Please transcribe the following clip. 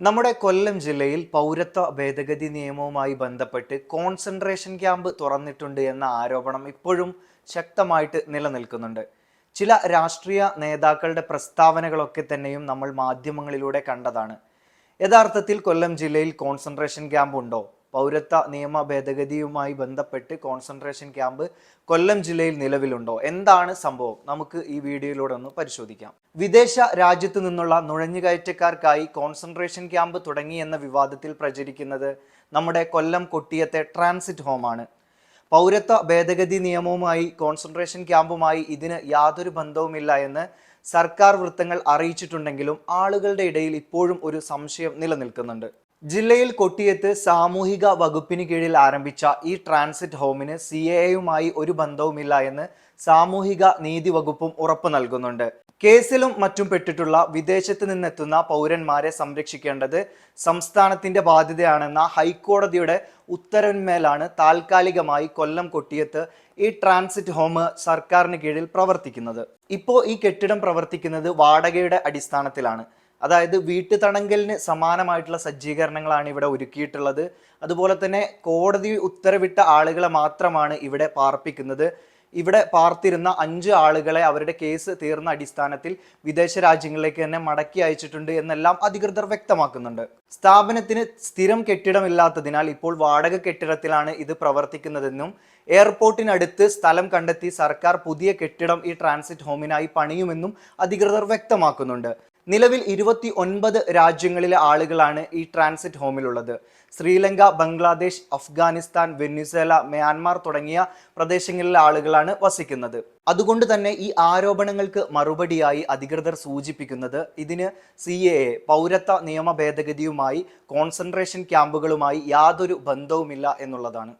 നമ്മുടെ കൊല്ലം ജില്ലയിൽ പൗരത്വ ഭേദഗതി നിയമവുമായി ബന്ധപ്പെട്ട് കോൺസെൻട്രേഷൻ ക്യാമ്പ് തുറന്നിട്ടുണ്ട് എന്ന ആരോപണം ഇപ്പോഴും ശക്തമായിട്ട് നിലനിൽക്കുന്നുണ്ട്. ചില രാഷ്ട്രീയ നേതാക്കളുടെ പ്രസ്താവനകളൊക്കെ തന്നെയും നമ്മൾ മാധ്യമങ്ങളിലൂടെ കണ്ടതാണ്. യഥാർത്ഥത്തിൽ കൊല്ലം ജില്ലയിൽ കോൺസെൻട്രേഷൻ ക്യാമ്പ് ഉണ്ടോ? പൗരത്വ നിയമ ഭേദഗതിയുമായി ബന്ധപ്പെട്ട് കോൺസെൻട്രേഷൻ ക്യാമ്പ് കൊല്ലം ജില്ലയിൽ നിലവിലുണ്ടോ? എന്താണ് സംഭവം? നമുക്ക് ഈ വീഡിയോയിലൂടെ ഒന്ന് പരിശോധിക്കാം. വിദേശ രാജ്യത്തു നിന്നുള്ള നുഴഞ്ഞുകയറ്റക്കാർക്കായി കോൺസെൻട്രേഷൻ ക്യാമ്പ് തുടങ്ങി എന്ന വിവാദത്തിൽ പ്രചരിക്കുന്നത് നമ്മുടെ കൊല്ലം കൊട്ടിയത്തെ ട്രാൻസിറ്റ് ഹോമാണ് പൗരത്വ ഭേദഗതി നിയമവുമായി കോൺസെൻട്രേഷൻ ക്യാമ്പുമായി ഇതിന് യാതൊരു ബന്ധവുമില്ല എന്ന് സർക്കാർ വൃത്തങ്ങൾ അറിയിച്ചിട്ടുണ്ടെങ്കിലും ആളുകളുടെ ഇടയിൽ ഇപ്പോഴും ഒരു സംശയം നിലനിൽക്കുന്നുണ്ട്. ജില്ലയിൽ കൊട്ടിയത്ത് സാമൂഹിക വകുപ്പിന് കീഴിൽ ആരംഭിച്ച ഈ ട്രാൻസിറ്റ് ഹോമിന് സി എ എയുമായി ഒരു ബന്ധവുമില്ല എന്ന് സാമൂഹിക നീതി വകുപ്പും ഉറപ്പു നൽകുന്നുണ്ട്. കേസിലും മറ്റും പെട്ടിട്ടുള്ള വിദേശത്ത് നിന്നെത്തുന്ന പൗരന്മാരെ സംരക്ഷിക്കേണ്ടത് സംസ്ഥാനത്തിന്റെ ബാധ്യതയാണെന്ന ഹൈക്കോടതിയുടെ ഉത്തരവിന്മേലാണ് താൽക്കാലികമായി കൊല്ലം കൊട്ടിയത്ത് ഈ ട്രാൻസിറ്റ് ഹോം സർക്കാരിന് കീഴിൽ പ്രവർത്തിക്കുന്നത്. ഇപ്പോൾ ഈ കെട്ടിടം പ്രവർത്തിക്കുന്നത് വാടകയുടെ അടിസ്ഥാനത്തിലാണ്. അതായത് വീട്ടുതടങ്കലിന് സമാനമായിട്ടുള്ള സജ്ജീകരണങ്ങളാണ് ഇവിടെ ഒരുക്കിയിട്ടുള്ളത്. അതുപോലെ തന്നെ കോടതി ഉത്തരവിട്ട ആളുകളെ മാത്രമാണ് ഇവിടെ പാർപ്പിക്കുന്നത്. ഇവിടെ പാർത്തിരുന്ന അഞ്ച് ആളുകളെ അവരുടെ കേസ് തീർന്ന അടിസ്ഥാനത്തിൽ വിദേശ രാജ്യങ്ങളിലേക്ക് തന്നെ മടക്കി അയച്ചിട്ടുണ്ട് എന്നെല്ലാം അധികൃതർ വ്യക്തമാക്കുന്നുണ്ട്. സ്ഥാപനത്തിന് സ്ഥിരം കെട്ടിടമില്ലാത്തതിനാൽ ഇപ്പോൾ വാടക കെട്ടിടത്തിലാണ് ഇത് പ്രവർത്തിക്കുന്നതെന്നും എയർപോർട്ടിനടുത്ത് സ്ഥലം കണ്ടെത്തി സർക്കാർ പുതിയ കെട്ടിടം ഈ ട്രാൻസിറ്റ് ഹോമിനായി പണിയുമെന്നും അധികൃതർ വ്യക്തമാക്കുന്നുണ്ട്. നിലവിൽ ഇരുപത്തി ഒൻപത് രാജ്യങ്ങളിലെ ആളുകളാണ് ഈ ട്രാൻസിറ്റ് ഹോമിലുള്ളത് ശ്രീലങ്ക ബംഗ്ലാദേശ് അഫ്ഗാനിസ്ഥാൻ വെനിസേല മ്യാൻമാർ തുടങ്ങിയ പ്രദേശങ്ങളിലെ ആളുകളാണ് വസിക്കുന്നത്. അതുകൊണ്ട് തന്നെ ഈ ആരോപണങ്ങൾക്ക് മറുപടിയായി അധികൃതർ സൂചിപ്പിക്കുന്നത് ഇതിന് സി എ എ പൗരത്വ നിയമ ഭേദഗതിയുമായി കോൺസെൻട്രേഷൻ ക്യാമ്പുകളുമായി യാതൊരു ബന്ധവുമില്ല എന്നുള്ളതാണ്.